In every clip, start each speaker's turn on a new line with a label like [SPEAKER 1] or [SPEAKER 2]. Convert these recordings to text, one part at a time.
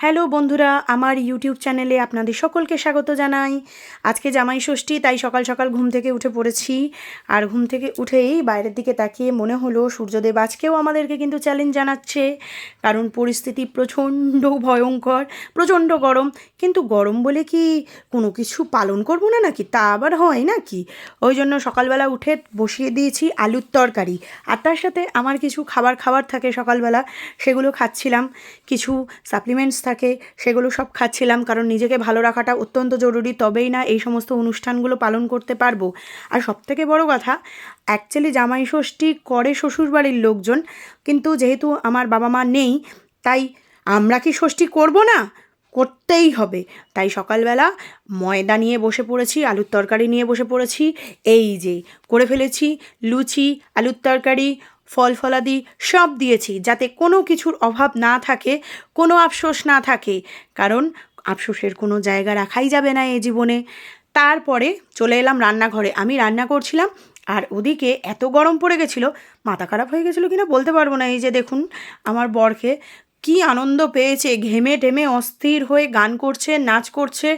[SPEAKER 1] Hello বন্ধুরা, আমার YouTube চ্যানেলে আপনাদের সকলকে স্বাগত জানাই। আজকে জামাই ষষ্ঠী, তাই সকাল সকাল ঘুম থেকে উঠে পড়েছি। আর ঘুম থেকে উঠেই বাইরের দিকে তাকিয়ে মনে হলো, সূর্যদেব আজকেও আমাদেরকে কিন্তু চ্যালেঞ্জ জানাচ্ছে। কারণ পরিস্থিতি প্রচণ্ড ভয়ঙ্কর, প্রচণ্ড গরম। কিন্তু গরম বলে কি কোনো কিছু পালন করব না নাকি? তা আবার হয় নাকি? ওই জন্য সকালবেলা উঠে বসিয়ে দিয়েছি আলুর তরকারি। আর তার সাথে আমার কিছু খাবার খাবার থাকে সকালবেলা, সেগুলো খাচ্ছিলাম। কিছু সাপ্লিমেন্টস থাকে, সেগুলো সব খাচ্ছিলাম কারণ নিজেকে ভালো রাখাটা অত্যন্ত জরুরি, তবেই না এই সমস্ত অনুষ্ঠানগুলো পালন করতে পারব। আর সবথেকে বড় কথা অ্যাকচুয়ালি জামাই ষষ্ঠী করে শ্বশুরবাড়ির লোকজন, কিন্তু যেহেতু আমার বাবা মা নেই, তাই আমরা কি ষষ্ঠী করব না? করতেই হবে। তাই সকালবেলা ময়দা নিয়ে বসে পড়েছি, আলুর তরকারি নিয়ে বসে পড়েছি, এই যে করে ফেলেছি, লুচি, আলুর তরকারি ফল ফলাদি সব দিয়েছি যাতে কোনো কিছুর অভাব না থাকে, কোনো আফসোস না থাকে। কারণ আফসোসের কোনো জায়গা রাখাই যাবে না এই জীবনে। তারপরে চলে এলাম রান্নাঘরে। আমি রান্না করছিলাম আর ওদিকে এত গরম পড়ে গেছিল, মাথা খারাপ হয়ে গেছিল কিনা বলতে পারব না। এই যে দেখুন, আমার বরকে কি আনন্দ পেয়েছে, ঘেমে টেমে অস্থির হয়ে গান করছে, নাচ করছে,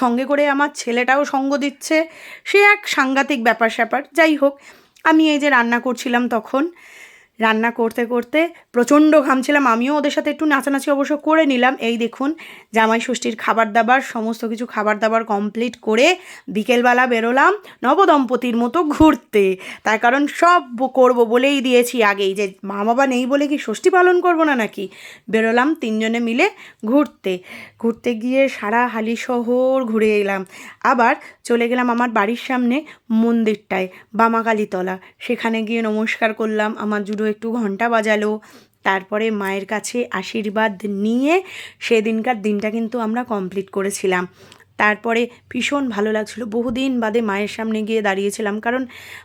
[SPEAKER 1] সঙ্গে করে আমার ছেলেটাও সঙ্গ দিচ্ছে। সে এক সাংঘাতিক ব্যাপার স্যাপার যাই হোক, আমি এই যে রান্না করছিলাম তখন রান্না করতে করতে প্রচণ্ড ঘামছিলাম আমিও ওদের সাথে একটু নাচানাচি অবশ্য করে নিলাম। এই দেখুন, জামাই ষষ্ঠীর খাবার দাবার সমস্ত কিছু খাবার দাবার কমপ্লিট করে বিকেলবেলা বেরোলাম নবদম্পতির মতো ঘুরতে। তার কারণ সব করব বলেই দিয়েছি আগেই যে মা বাবা নেই বলে কি ষষ্ঠী পালন করব না নাকি? বেরোলাম তিনজনে মিলে ঘুরতে। ঘুরতে গিয়ে সারা হালি শহর ঘুরে এলাম। আবার চলে গেলাম আমার বাড়ির সামনে মন্দিরটায়, বামাকালীতলা। সেখানে গিয়ে নমস্কার করলাম আমার জুড়ো একটু ঘণ্টা বাজালো। তারপরে মায়ের কাছে আশীর্বাদ নিয়ে সেদিনকার দিনটা কিন্তু আমরা কমপ্লিট করেছিলাম। তারপরে ভীষণ ভালো লাগছিল। বহুদিন বাদে মায়ের সামনে গিয়ে দাঁড়িয়েছিলাম কারণ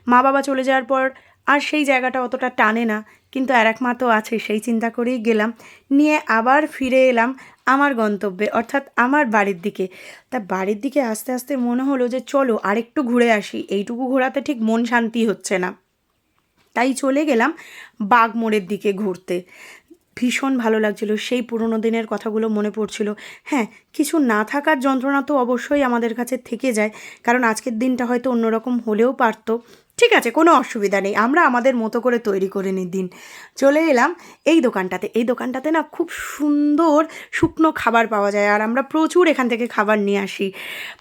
[SPEAKER 1] মা বাবা চলে যাওয়ার পর আর সেই জায়গাটা অতটা টানে না। কিন্তু আর এক মা তো আছে, সেই চিন্তা করেই গেলাম। নিয়ে আবার ফিরে এলাম আমার গন্তব্যে, অর্থাৎ আমার বাড়ির দিকে। তা বাড়ির দিকে আস্তে আস্তে মনে হলো যে চলো আরেকটু ঘুরে আসি। এইটুকু ঘোরাতে ঠিক মন শান্তি হচ্ছে না। তাই চলে গেলাম বাঘমোড়ের দিকে ঘুরতে। ভীষণ ভালো লাগছিল। সেই পুরনো দিনের কথাগুলো মনে পড়ছিল। হ্যাঁ কিছু না থাকার যন্ত্রণা তো অবশ্যই আমাদের কাছে থেকে যায়। কারণ আজকের দিনটা হয়তো অন্যরকম হলেও পারতো। ঠিক আছে, কোনো অসুবিধা নেই। আমরা আমাদের মতো করে তৈরি করে নিই দিন। চলে এলাম এই দোকানটাতে। এই দোকানটাতে না খুব সুন্দর শুকনো খাবার পাওয়া যায়। আর আমরা প্রচুর এখান থেকে খাবার নিয়ে আসি।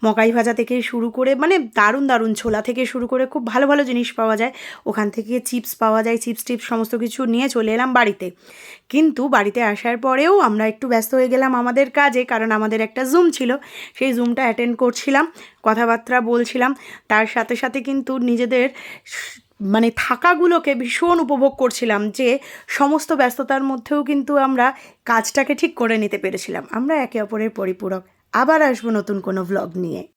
[SPEAKER 1] মকাই ভাজা থেকে শুরু করে মানে দারুণ দারুণ ছোলা থেকে শুরু করে খুব ভালো ভালো জিনিস পাওয়া যায়। ওখান থেকে চিপস পাওয়া যায়, চিপস টিপস সমস্ত কিছু নিয়ে চলে এলাম বাড়িতে। কিন্তু বাড়িতে আসার পরেও আমরা একটু ব্যস্ত হয়ে গেলাম আমাদের কাজে, কারণ আমাদের একটা জুম ছিল। সেই জুমটা অ্যাটেন্ড করছিলাম। কথাবার্তা বলছিলাম, তার সাথে সাথে কিন্তু নিজেদের মানে থাকাগুলোকে ভীষণ উপভোগ করছিলাম যে সমস্ত ব্যস্ততার মধ্যেও কিন্তু আমরা কাজটাকে ঠিক করে নিতে পেরেছিলাম। আমরা একে অপরের পরিপূরক। আবার আসব নতুন কোনো ভ্লগ নিয়ে।